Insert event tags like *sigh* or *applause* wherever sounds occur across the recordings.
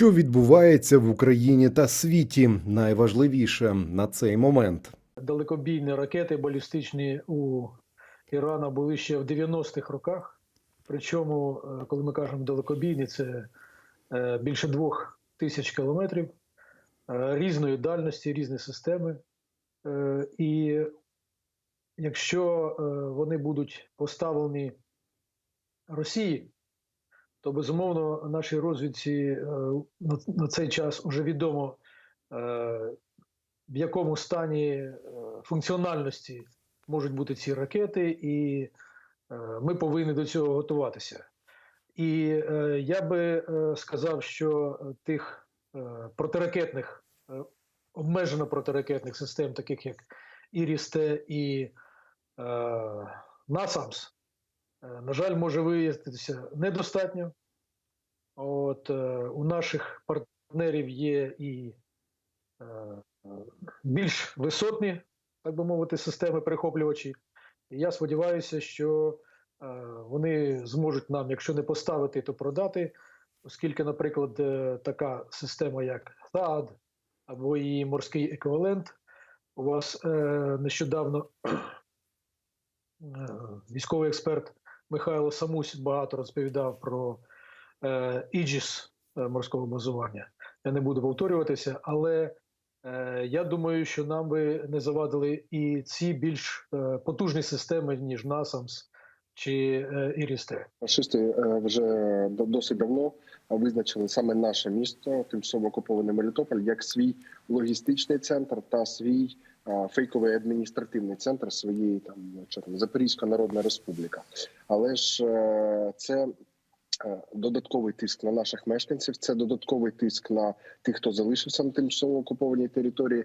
Що відбувається в Україні та світі? Найважливіше на цей момент. далекобійні ракети балістичні у Ірана були ще в 90-х роках. Причому, е, коли ми кажемо далекобійні, це е, більше двох тисяч кілометрів е, різної дальності, різні системи. І якщо вони будуть поставлені Росії, то безумовно нашій розвідці е, на- цей час вже відомо, е, в якому стані е, функціональності можуть бути ці ракети, і ми повинні до цього готуватися. І я би сказав, що тих протиракетних, обмежено протиракетних систем, таких як Іріс-Т і НАСАМС, на жаль, може виявитися недостатньо. От е, у наших партнерів є і е, більш висотні, так би мовити, системи перехоплювачі. І я сподіваюся, що е, вони зможуть нам, якщо не поставити, то продати, оскільки, наприклад, е, така система, як ТААД або її морський еквівалент, у вас е, нещодавно е, військовий експерт Михайло Самусь багато розповідав про е, Іджіс е, морського базування. Я не буду повторюватися, але е, я думаю, що нам би не завадили і ці більш е, потужні системи, ніж НАСАМС чи е, Ірісте. Фашисти е, вже до- досить давно визначили саме наше місто, тимчасово окупований Мелітополь, як свій логістичний центр та свій фейковий адміністративний центр своєї там що там Запорізька Народна Республіка. Але ж е, це е, додатковий тиск на наших мешканців, це додатковий тиск на тих, хто залишився на тимчасово окупованій території.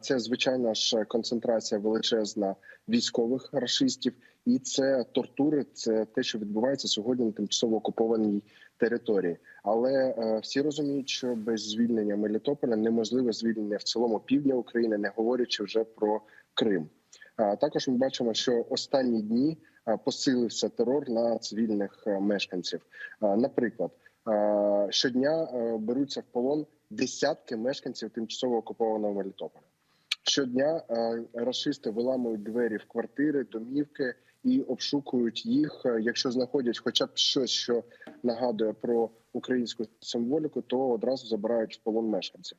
Це звичайна ж концентрація величезна військових рашистів, і це тортури, це те, що відбувається сьогодні на тимчасово окупованій території. Але е, всі розуміють, що без звільнення Мелітополя неможливе звільнення в цілому півдня України, не говорячи вже про Крим. Також ми бачимо, що останні дні посилився терор на цивільних е, мешканців. Наприклад, щодня е, беруться в полон десятки мешканців тимчасово окупованого Мелітополя. Щодня рашисти виламують двері в квартири, домівки і обшукують їх. Е, Якщо знаходять хоча б щось, що нагадує про українську символіку, то одразу забирають в полон мешканців.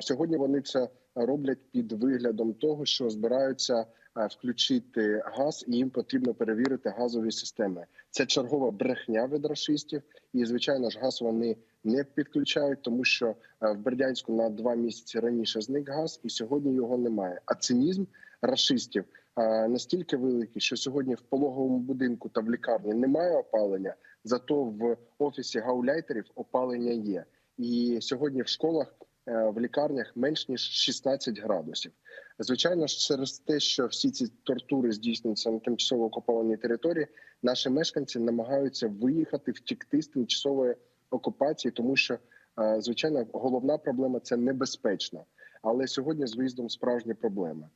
Сьогодні вони це роблять під виглядом того, що збираються включити газ, і їм потрібно перевірити газові системи. Це чергова брехня від рашистів, і звичайно ж газ вони не підключають, тому що в Бердянську на два місяці раніше зник газ, і сьогодні його немає. А цинізм рашистів е, настільки великий, що сьогодні в пологовому будинку та в лікарні немає опалення, зато в офісі гауляйтерів опалення є. І сьогодні в школах в лікарнях менш ніж 16 градусів. Звичайно ж, через те, що всі ці тортури здійснюються на тимчасово окупованій території, наші мешканці намагаються виїхати, втікти з тимчасової окупації, тому що е, звичайно головна проблема це небезпечно. Але сьогодні з виїздом справжні проблеми.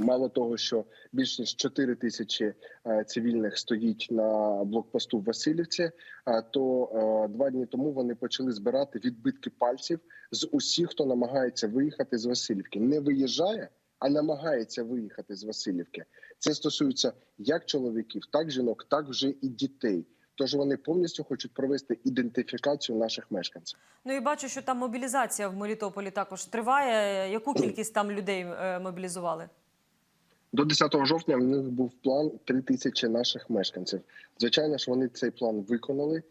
Мало того, що більш ніж 4 тисячі е, цивільних стоїть на блокпосту в Васильівці, е, то е, два дні тому вони почали збирати відбитки пальців з усіх, хто намагається виїхати з Васильівки. Не виїжджає, а намагається виїхати з Васильівки. Це стосується як чоловіків, так жінок, так вже і дітей. Тож вони повністю хочуть провести ідентифікацію наших мешканців. Ну і бачу, що там мобілізація в Мелітополі також триває. Яку кількість там людей мобілізували? До 10 жовтня в них був план 3 тисячі наших мешканців. Звичайно ж, вони цей план виконали, е,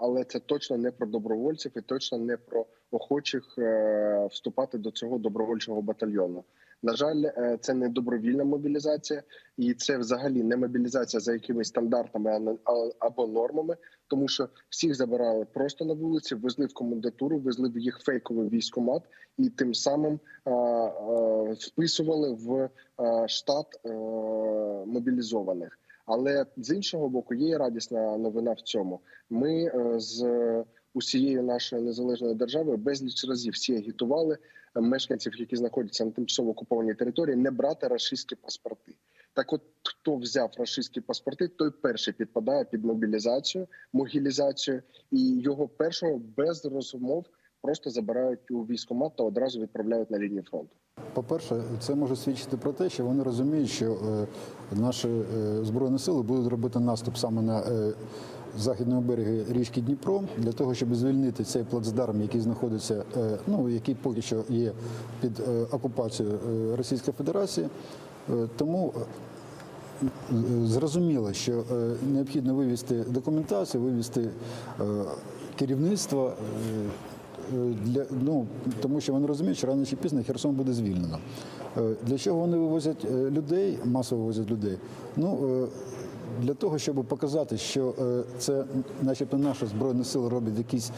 але це точно не про добровольців і точно не про охочих е, вступати до цього добровольчого батальйону. На жаль, е, це не добровільна мобілізація, і це взагалі не мобілізація за якимись стандартами або нормами, тому що всіх забирали просто на вулиці, везли в комендатуру, везли в їх фейковий військомат, і тим самим вписували в штат мобілізованих. Але з іншого боку, є радісна новина в цьому. Ми е, з усією нашою незалежною державою безліч разів всі агітували е, мешканців, які знаходяться на тимчасово окупованій території, не брати рашистські паспорти. Так, от хто взяв рашистські паспорти, той перший підпадає під мобілізацію, могілізацію, і його першого без розмов просто забирають у військкомат та одразу відправляють на лінію фронту. По-перше, це може свідчити про те, що вони розуміють, що е, наші е, збройні сили будуть робити наступ саме на е, західному берегі річки Дніпро для того, щоб звільнити цей плацдарм, який знаходиться, ну який поки що є під окупацією Російської Федерації. Тому зрозуміло, що необхідно вивести документацію, вивести керівництво. Е, Для, ну, тому що вони розуміють, що рано чи пізно Херсон буде звільнено. Е, Для чого вони вивозять е, людей, масово вивозять людей? Ну, для того, щоб показати, що це, начебто, наші збройні сили роблять якийсь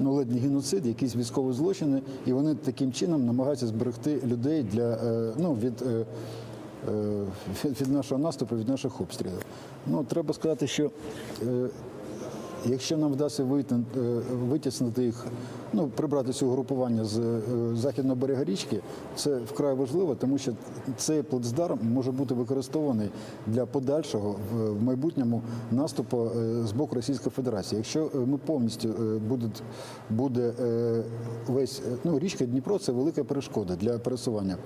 ну, ледь геноцид, якісь військові злочини, і вони таким чином намагаються зберегти людей для, ну, від. від нашого наступу, від наших обстрілів. Ну, треба сказати, що якщо нам вдасться е, витіснити їх, ну, прибрати цього групування з е, західного берега річки, це вкрай важливо, тому що цей плацдарм може бути використований для подальшого в- майбутньому наступу е, з боку Російської Федерації. Якщо ми повністю буде, буде весь ну, річка Дніпро це велика перешкода для пересування.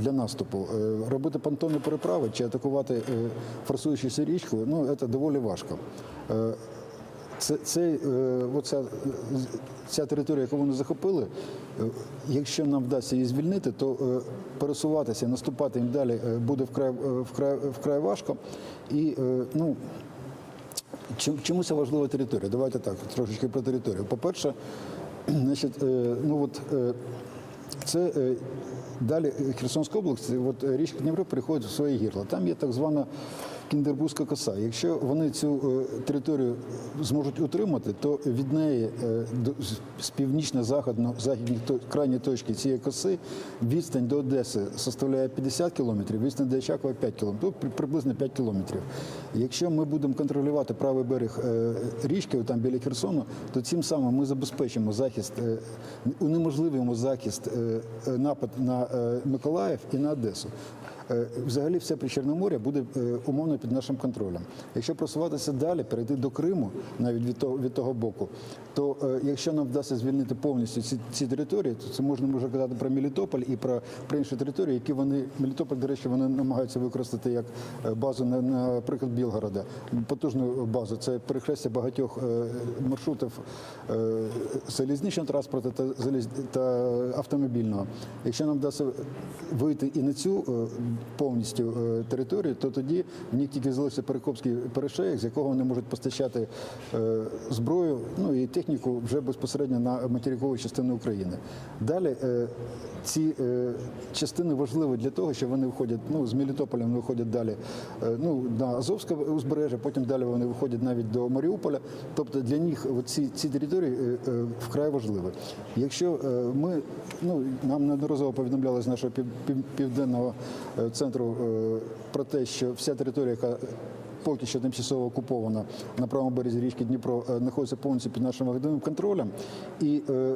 Для наступу робити понтонні переправи чи атакувати форсуючуся річку, ну це доволі важко. Це, це, е, оця, ця територія, яку вони захопили, е, якщо нам вдасться її звільнити, то е, пересуватися, наступати їм далі буде вкрай, вкрай, вкрай важко. І ну, чому це важлива територія? Давайте так, трошечки про територію. По-перше, *clears throat* значить, ну от це е, далі е, Херсонська область, от е, річка Дніпро переходить в своє гірло. Там є так звана Кіндербузька коса. Якщо вони цю територію зможуть утримати, то від неї з- з північно-західно західної то- крайньої точки цієї коси відстань до Одеси составляє 50 кілометрів, відстань до Очакова 5 кілометрів, ну, приблизно 5 кілометрів. Якщо ми будемо контролювати правий берег річки, там біля Херсону, то цим самим ми забезпечимо захист, унеможливимо захист напад на е, Миколаїв і на Одесу. Е, Взагалі все Причорномор'я буде е, умовно під нашим контролем. Якщо просуватися далі, перейти до Криму, навіть від того, від того боку, то е, якщо нам вдасться звільнити повністю ці, ці території, то це можна може казати про Мелітополь і про, про інші території, які вони Мелітополь, до речі, вони намагаються використати як базу на, наприклад, Білгорода. Потужну базу. Це перехрестя багатьох маршрутів залізничного транспорту та, та автомобільного. Якщо нам вдасться вийти і на цю повністю е, територію, то тоді в них тільки залишиться Перекопський перешеєк, з якого вони можуть постачати е, зброю, ну і техніку вже безпосередньо на материкову частину України. Далі е, ці частини важливі для того, що вони виходять ну, з Мелітополя, вони виходять далі ну, на Азовське узбережжя, потім далі вони виходять навіть до Маріуполя. Тобто для них ці, ці території вкрай важливі. Якщо ми, ну, нам неодноразово повідомляли з нашого пів, пів- південного центру е, про те, що вся територія, яка поки що тимчасово окупована на правому березі річки Дніпро, е, знаходиться повністю під нашим вогневим контролем. І е,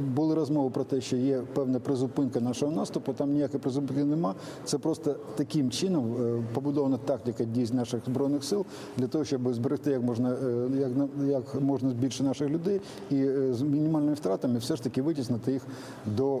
були розмови про те, що є певна призупинка нашого наступу. Там ніякої призупинки нема. Це просто таким чином побудована тактика дій наших збройних сил для того, щоб зберегти як можна як, як можна більше наших людей і з мінімальними втратами все ж таки витіснити їх до,